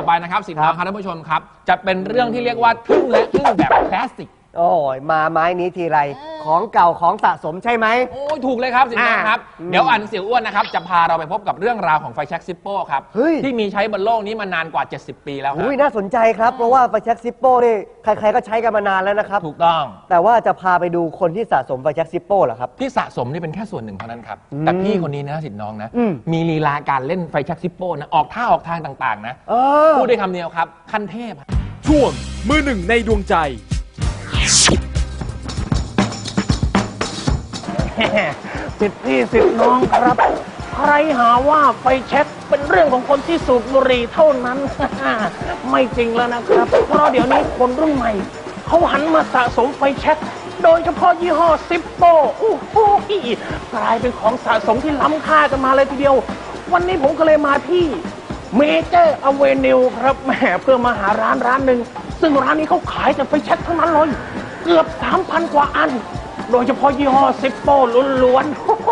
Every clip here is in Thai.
อไปนะครับสินค้าครับ ท่านผู้ชมครับ จะเป็นเรื่องที่เรียกว่าทึ่งและทึ่งแบบคลาสสิก โอ้ยมาไม้นี้ทีไร ของเก่าของสะสมใช่ไหม โอ้ยถูกเลยครับสินค้าครับอืมเดี๋ยวอันเสียวอ้วนนะครับ จะพาเราไปพบกับเรื่องราวของไฟแช็กซิปโป้ครับ เฮ้ย ที่มีใช้บนโลกนี้มานานกว่า 70 ปีแล้วครัอุ้ยบน่าสนใจครับ เพราะว่าไฟแช็กซิปโป้นี่ใครๆก็ใช้กันมานานแล้วนะครับ ถูกต้องแต่ว่าจะพาไปดูคนที่สะสมไฟแช็กซิปโป้เหรอครับ ที่สะสมนี่เป็นแค่ส่วนหนึ่งเท่านั้นครับอืมแต่พี่คนนี้นะสินน้องนะ อืม มีลีลาการเล่นไฟแช็กซิปโป้นะออกท่าออกทางต่างๆนะ เออ พูดได้คำเดียวครับ ขั้นเทพ ช่วงมือหนึ่งในดวงใจ สิทธิ์พี่สิทธิ์น้องครับ ใครหาว่าไฟแช็กเป็นเรื่องของคนที่สูบบุหรี่เท่านั้น ไม่จริงแล้วนะครับ เพราะเดี๋ยวนี้คนรุ่นใหม่ เขาหันมาสะสมไฟแช็กโดยเฉพาะยี่ห้อซิปโปโอ้โหกลายเป็นของสะสมที่ล้ำค่ากันมาเลยทีเดียว วันนี้ผมก็เลยมาที่เมเจอร์อเวนิวครับแหมเพื่อมาหาร้านร้านหนึ่ง ซึ่งร้านนี้เขาขายแต่ไฟแช็กทั้งนั้นเลย เกือบ 3,000 กว่าอัน โดยเฉพาะยี่ห้อซิปโป้ล้วนๆโอ้โห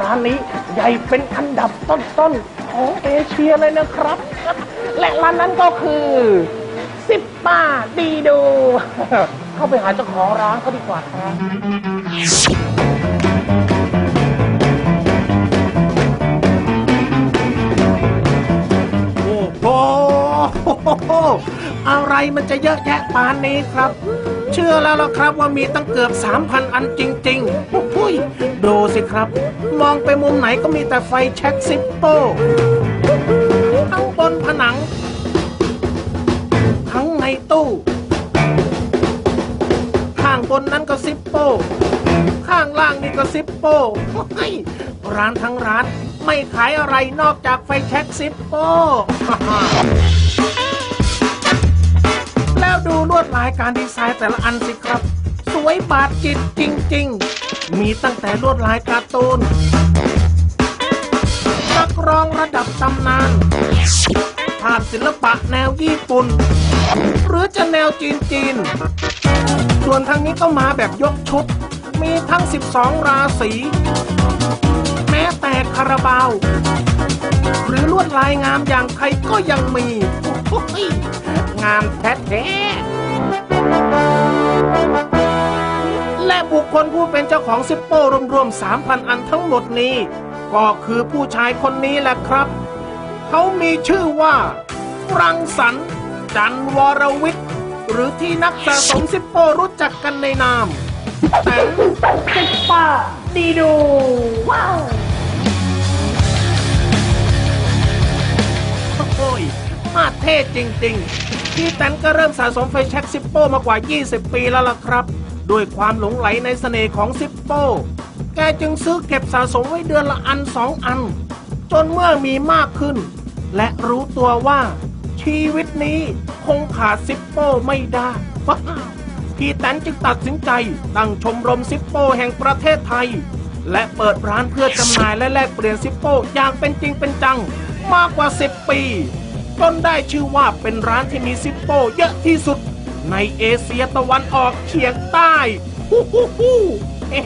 ร้านนี้ใหญ่เป็นอันดับต้นๆ ของเอเชียเลยนะครับ และร้านนั้นก็คือซิปป้าดีดู เข้าไปหาเจ้าของร้านเขาดีกว่าครับ อะไรมันจะเยอะแยะปานนี้ครับ เชื่อแล้วล่ะครับว่ามีตั้งเกือบ 3,000 อันจริงๆโอ้ยดูสิครับ มองไปมุมไหนก็มีแต่ไฟแช็กซิปโป้ทั้งบนผนัง ทั้งในตู้ ข้างบนนั้นก็ซิปโป้ข้างล่างนี่ก็ซิปโป้ร้านทั้งร้านไม่ขายอะไรนอกจากไฟแช็กซิปโป้ แล้วดูลวดลายการดีไซน์แต่ละอันสิครับ สวยบาดจิตจริง ๆ มีตั้งแต่ลวดลายการ์ตูนนักร้องระดับตำนานภาพศิลปะแนวญี่ปุ่น หรือจะแนวจีนจีนๆส่วนทางนี้ก็มาแบบยกชุด มีทั้ง 12 ราศีแม้แต่คาราบาว หรือลวดลายงามอย่างไทยก็ยังมีโอ้โห งามแท้ๆและบุคคลผู้เป็นเจ้าของซิปโป้รวมๆ 3,000 อันทั้งหมดนี้ ก็คือผู้ชายคนนี้แหละครับ เขามีชื่อว่า รังสรรค์จันทร์วรวิทย์ หรือที่นักสะสมซิปโป้รู้จักกันในนามแตนซิปป้าดีดูว้าวโอ้ยมาเท่จริง ๆ พี่แตนก็เริ่มสะสมไฟแช็กซิปโป้มากว่า 20 ปีแล้วล่ะครับ ด้วยความหลงไหลในเสน่ห์ของซิปโป้ แกจึงซื้อเก็บสะสมไว้เดือนละอันสองอัน จนเมื่อมีมากขึ้น และรู้ตัวว่า ชีวิตนี้คงขาดซิปโป้ไม่ได้พี่แตนจึงตัดสินใจตั้งชมรมซิปโป้แห่งประเทศไทย และเปิดร้านเพื่อจำหน่ายและแลกเปลี่ยนซิปโป้อย่างเป็นจริงเป็นจัง มากกว่า 10 ปี จนได้ชื่อว่าเป็นร้านที่มีซิปโป้เยอะที่สุด ในเอเชียตะวันออกเฉียงใต้ฮู้ฮู้ฮู้เฮ้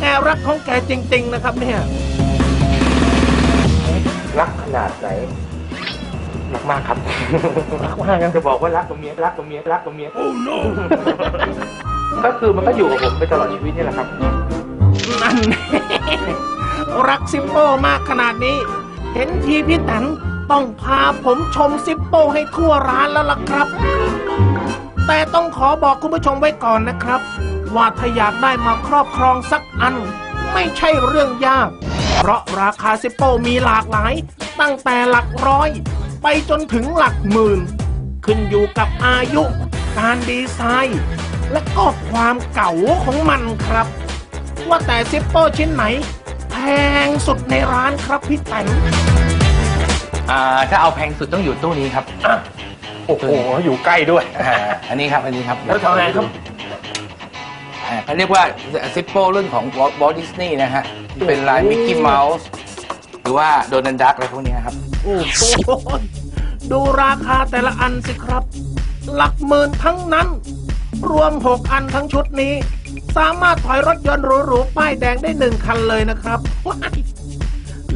แกรักของแกจริง ๆ นะครับเนี่ย รักขนาดไหนรักมากครับ รักมากครับจะบอกว่ารักตรงเมียรักตรงเมียรักตรงเมียโอ้ no ก็คือมันก็อยู่กับผมไปตลอดชีวิตนี่แหละครับ นั่น รักซิปโป้มากขนาดนี้ เห็นทีพี่แตน ต้องพาผมชมซิปโป้ให้ทั่วร้านแล้วล่ะครับ แต่ต้องขอบอกคุณผู้ชมไว้ก่อนนะครับ ว่าถ้าอยากได้มาครอบครองสักอัน ไม่ใช่เรื่องยาก เพราะราคาซิปโป้มีหลากหลาย ตั้งแต่หลักร้อย ไปจนถึงหลักหมื่น ขึ้นอยู่กับอายุ การดีไซน์ และก็ความเก่าของมันครับ ว่าแต่ซิปโป้ชิ้นไหน แพงสุดในร้านครับพี่แตน อ่าถ้าเอาแพงสุดต้องอยู่ตู้นี้ครับ โอ้โห อยู่ใกล้ด้วย อ่าอันนี้ครับ อันนี้ครับแล้วทำไงครับ อ่าเขาเรียกว่าซิปโป้รุ่นของวอลดิสนีย์นะฮะ เป็นลายมิกกี้เมาส์หรือว่าโดนัลดักอะไรพวกนี้ครับ โอ้โหดูราคาแต่ละอันสิครับ หลักหมื่นทั้งนั้น รวม 6 อันทั้งชุดนี้ สามารถถอยรถยนต์หรูๆป้ายแดงได้หนึ่งคันเลยนะครับว้าย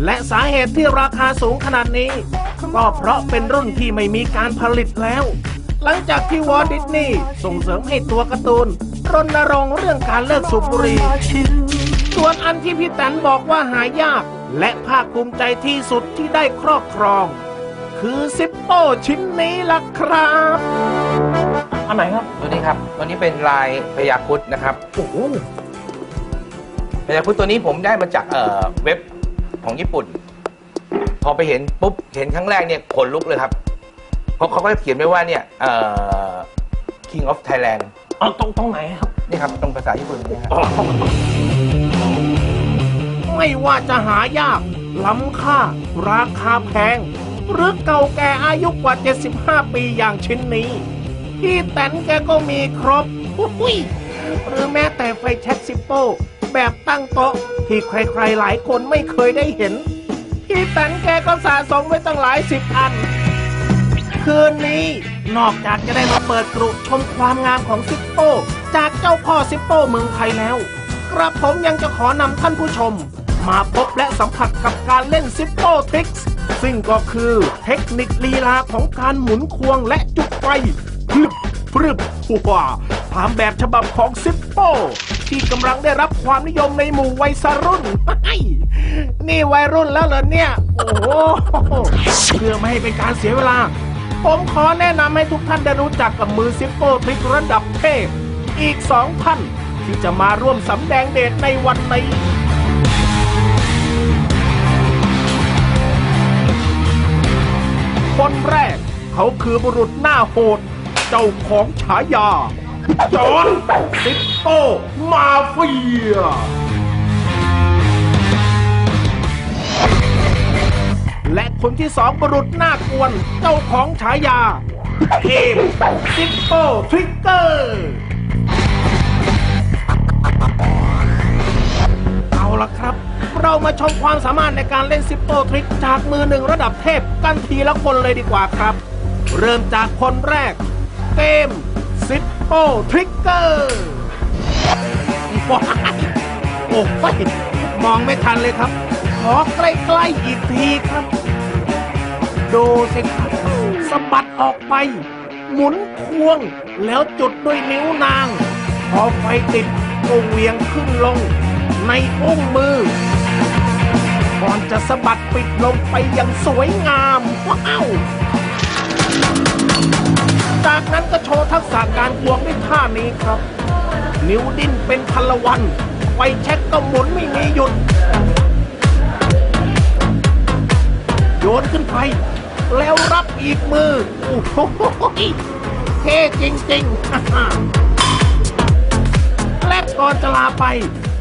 และสาเหตุที่ราคาสูงขนาดนี้ ก็เพราะเป็นรุ่นที่ไม่มีการผลิตแล้ว หลังจากที่วอลดิสนีย์ส่งเสริมให้ตัวการ์ตูนรณรงค์เรื่องการเลิกสูบบุหรี่ส่วนอันที่พี่แตนบอกว่าหายาก และภาคภูมิใจที่สุดที่ได้ครอบครอง คือซิปโป้ชิ้นนี้ล่ะครับอันไหนครับ ตัวนี้ครับ ตัวนี้เป็นลายพญาครุดนะครับโอ้โหพญาครุดตัวนี้ผมได้มาจากเอ่อเว็บ ของญี่ปุ่น พอไปเห็นปุ๊บเห็นครั้งแรกเนี่ยขนลุกเลยครับ เพราะเขาก็เขียนไว้ว่าเนี่ยเอ่อ King of Thailand เอาตรงตรงไหนครับ นี่ครับตรงภาษาญี่ปุ่นเนี่ยครับไม่ว่าจะหายาก ล้ำค่า ราคาแพง หรือเก่าแก่อายุกว่า 75 ปีอย่างชิ้นนี้ พี่แตนแกก็มีครบอุ้ยหรือแม้แต่ไฟแช็กซิปโป้แบบตั้งโต๊ะ ที่ใครๆหลายคนไม่เคยได้เห็น พี่แตนแกก็สะสมไว้ตั้งหลายสิบอัน คืนนี้นอกจากจะได้มาเปิดกรุชมความงามของซิปโป้จากเจ้าพ่อซิปโป้เมืองไทยแล้ว กระผมยังจะขอนำท่านผู้ชม มาพบและสัมผัสกับการเล่นซิปโป้ทริกส์ซึ่งก็คือเทคนิคลีลาของการหมุนควงและจุดไฟพรึบพรึบว้าตามแบบฉบับของซิปโป้ ที่กำลังได้รับความนิยมในหมู่วัยรุ่น นี่วัยรุ่นแล้วเหรอเนี่ย โอ้โหเพื่อไม่ให้เป็นการเสียเวลา ผมขอแนะนำให้ทุกท่านได้รู้จักกับมือซิปโป้ทริกระดับเทพ อีกสองท่านที่จะมาร่วมสำแดงเดชในวันนี้คนแรก เขาคือบุรุษหน้าโหด เจ้าของฉายา จอร์นซิปโป้มาเฟียและคนที่สองบุรุษหน้ากวน เจ้าของฉายาเทมซิปโป้ทริกเกอร์เอาละครับ เรามาชมความสามารถในการเล่นซิปโป้ทริกจากมือหนึ่งระดับเทพกันทีละคนเลยดีกว่าครับ เริ่มจากคนแรก เกมซิป โป้ทริกเกอร์โอ้ยมองไม่ทันเลยครับ ขอใกล้ๆอีกทีครับ ดูสิครับสะบัดออกไป หมุนควง แล้วจุดด้วยนิ้วนาง พอไฟติดก็เหวียงขึ้นลง ในอุ้งมือ ก่อนจะสะบัดปิดลงไปอย่างสวยงามว้าว จากนั้นก็โชว์ทักษะการควงด้วยท่านี้ครับ นิ้วดิ้นเป็นพลวันไฟเช็คก็หมุนไม่มีหยุด โยนขึ้นไป แล้วรับอีกมือ โอ้โหเท่จริงๆ และก่อนจะลาไป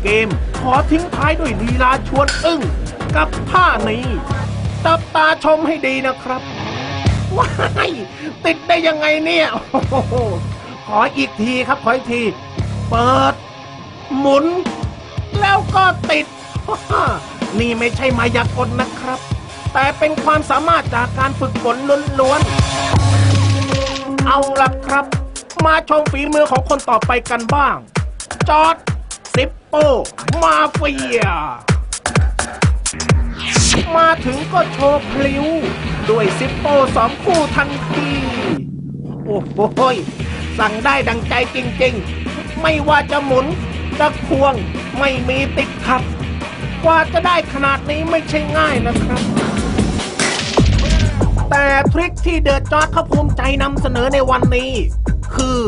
เกมขอทิ้งท้ายด้วยลีลาชวนอึ้งกับท่านี้จับตาชมให้ดีนะครับ ว้ายติดได้ยังไงเนี่ยโอ้โหขออีกทีครับขออีกที เปิด หมุน แล้วก็ติด นี่ไม่ใช่มายากลนะครับ แต่เป็นความสามารถจากการฝึกฝนล้วนๆเอาล่ะครับ มาชมฝีมือของคนต่อไปกันบ้าง จอร์ดซิปโป มาเฟีย มาถึงก็โชว์พลิ้ว ด้วยซิปโปสองคู่ทันที โอ้โหสั่งได้ดังใจจริงๆ ไม่ว่าจะหมุนจะควงไม่มีติดขัด กว่าจะได้ขนาดนี้ไม่ใช่ง่ายนะครับ แต่ทริคที่เดอะจอร์ดเขาภูมิใจนำเสนอในวันนี้ คือ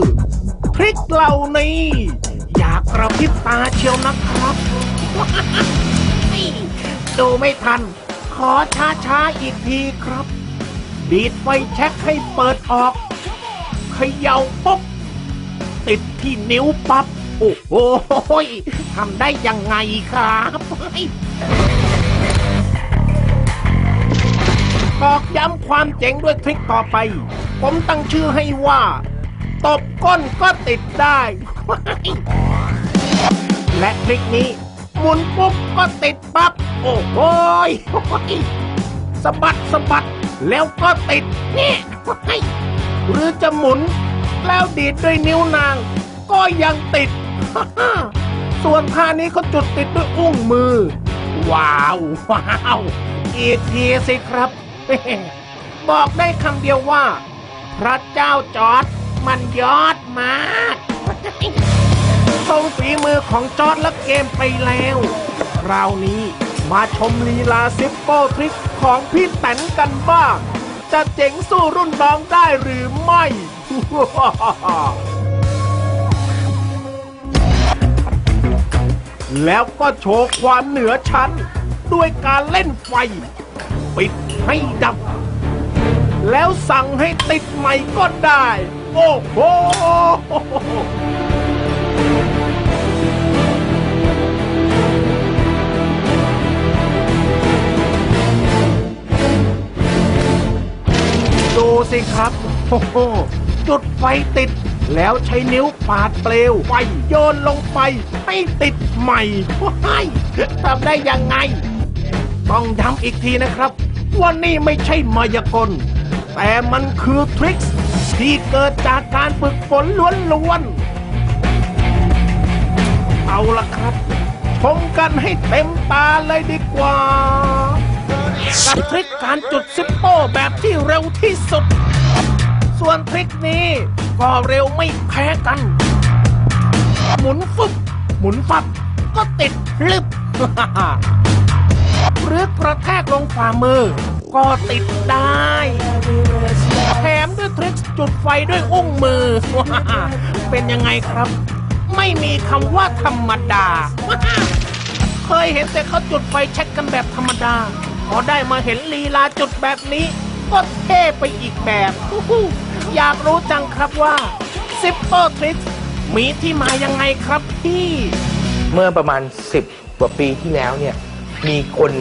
ทริคเหล่านี้ อยากกระพริบตาเชียวนะครับ ดูไม่ทัน ขอช้าช้าๆอีกทีครับ ดีดไฟแช็คให้เปิดออกเขย่าปุ๊บ ติดที่นิ้วปับ๊บ โอ้โหทำได้ยังไงครับตอกย้ำความเจ๋งด้วยทริคต่อไป ผมตั้งชื่อให้ว่า ตบก้นก็ติดได้ และทริคนี้ หมุนปุ๊บก็ติดปับ๊บ โอ้โหยสะบัดสะบัดแล้วก็ติดนี่หรือจะหมุน แล้วดีดด้วยนิ้วนาง ก็ยังติด ส่วนท่านี้เขาจุดติดด้วยอุ้งมือ ว้าวว้าวอีกทีสิครับ บอกได้คำเดียวว่า พระเจ้าจอดมันยอดมาก ชมฝีมือของจอร์ดและเกมไปแล้ว คราวนี้มาชมลีลาซิปโป้ทริคของพี่แตนกันบ้าง จะเจ๋งสู้รุ่นน้องได้หรือไม่ แล้วก็โชว์ความเหนือชั้น ด้วยการเล่นไฟ ปิดให้ดับ แล้วสั่งให้ติดใหม่ก็ได้ โอ้โห สิครับโอ้โหจุดไฟติด แล้วใช้นิ้วปาดเปลวไฟโยนลงไป ให้ติดใหม่ว้ายทำได้ยังไง ต้องย้ำอีกทีนะครับ ว่านี่ไม่ใช่มายากล แต่มันคือทริคที่เกิดจากการฝึกฝนล้วนๆเอาละครับชมกันให้เต็มตาเลยดีกว่า ทริคการจุดซิปโป้แบบที่เร็วที่สุด ส่วนทริคนี้ก็เร็วไม่แพ้กัน หมุนฟึบหมุนฟับก็ติดลึบหรือกระแทกลงฝ่ามือ ก็ติดได้แถมด้วยทริคจุดไฟด้วยอุ้งมือ เป็นยังไงครับ ไม่มีคำว่าธรรมดา เคยเห็นแต่เขาจุดไฟเช็คกันแบบธรรมดา พอได้มาเห็นลีลาจุดแบบนี้ ก็เท่ไปอีกแบบอู้หูอยากรู้จังครับว่าซิปเปอร์ทริคมีที่มายังไงครับพี่ เมื่อประมาณ 10 กว่าปีที่แล้วเนี่ย มีคน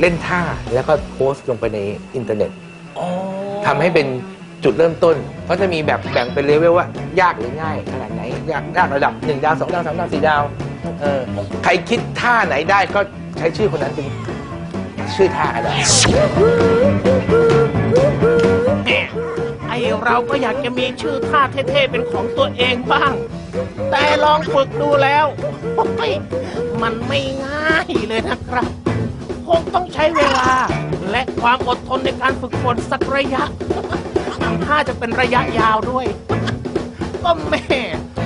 เล่นท่าแล้วก็โพสต์ลงไปในอินเทอร์เน็ตทำให้เป็นจุดเริ่มต้นเขาจะมีแบบแบ่งเป็นเลเวลว่ายากหรือง่ายขนาดไหน ยากยากระดับ 1 ดาว 2 ดาว 3 ดาว 4 ดาวเออใครคิดท่าไหนได้ก็ใช้ชื่อคนนั้นเป็น ชื่อท่าอะไรแหมไอเราก็อยากจะมีชื่อท่าเท่ๆเป็นของตัวเองบ้าง แต่ลองฝึกดูแล้วโอ้ยมันไม่ง่ายเลยนะครับ คงต้องใช้เวลา และความอดทนในการฝึกฝนสักระยะทำท่าจะเป็นระยะยาวด้วย ก็แม่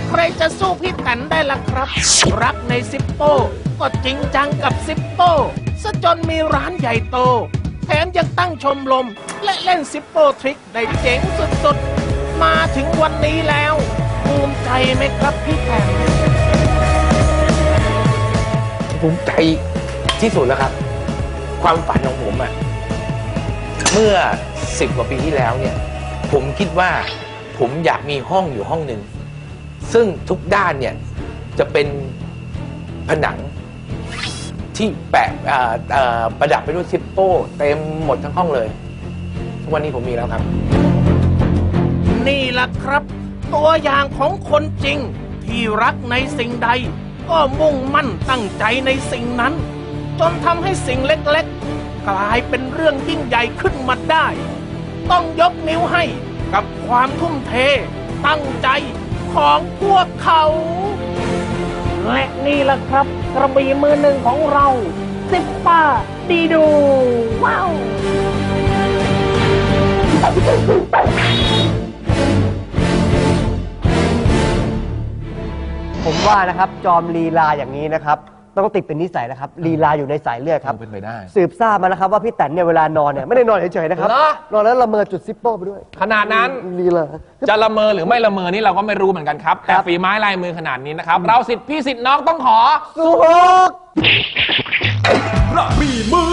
ใครจะสู้พี่แตนได้ล่ะครับ รักในซิปโป้ ก็จริงจังกับซิปโป้ ซะจนมีร้านใหญ่โต แถมยังตั้งชมรมและเล่นซิปโป้ทริคได้เจ๋งสุดๆ มาถึงวันนี้แล้ว ภูมิใจไหมครับพี่แตนภูมิใจที่สุดแล้วครับ ความฝันของผมอะเมื่อสิบกว่าปีที่แล้วเนี่ย ผมคิดว่าผมอยากมีห้องอยู่ห้องหนึ่งซึ่งทุกด้านเนี่ยจะเป็นผนัง ที่แปะอ่าอ่าประดับไปด้วยซิปโป้เต็มหมดทั้งห้องเลย ทุกวันนี้ผมมีแล้วครับ นี่ล่ะครับ ตัวอย่างของคนจริง ที่รักในสิ่งใด ก็มุ่งมั่นตั้งใจในสิ่งนั้น จนทำให้สิ่งเล็กๆ กลายเป็นเรื่องยิ่งใหญ่ขึ้นมาได้ ต้องยกนิ้วให้กับความทุ่มเท ตั้งใจของพวกเขา และนี่แหละครับ กระบี่มือหนึ่งของเราซิปป้าดีดู ว้าวผมว่านะครับจอมลีลาอย่างนี้นะครับ ต้องติดเป็นนิสัยนะครับลีลาอยู่ในสายเลือดครับ เป็นไปได้ สืบทราบมาแล้วครับว่าพี่แตนเนี่ยเวลานอนเนี่ยไม่ได้นอนเฉยๆนะครับเหรอ นอนแล้วละเมอจุดซิปโป้ไปด้วยขนาดนั้น ลีลา จะละเมอหรือไม่ละเมอนี่เราก็ไม่รู้เหมือนกันครับ แต่ฝีไม้ลายมือขนาดนี้นะครับ เราสิทธิ์พี่สิทธิ์น้องต้องขอสู้ฮกกระบี่มือ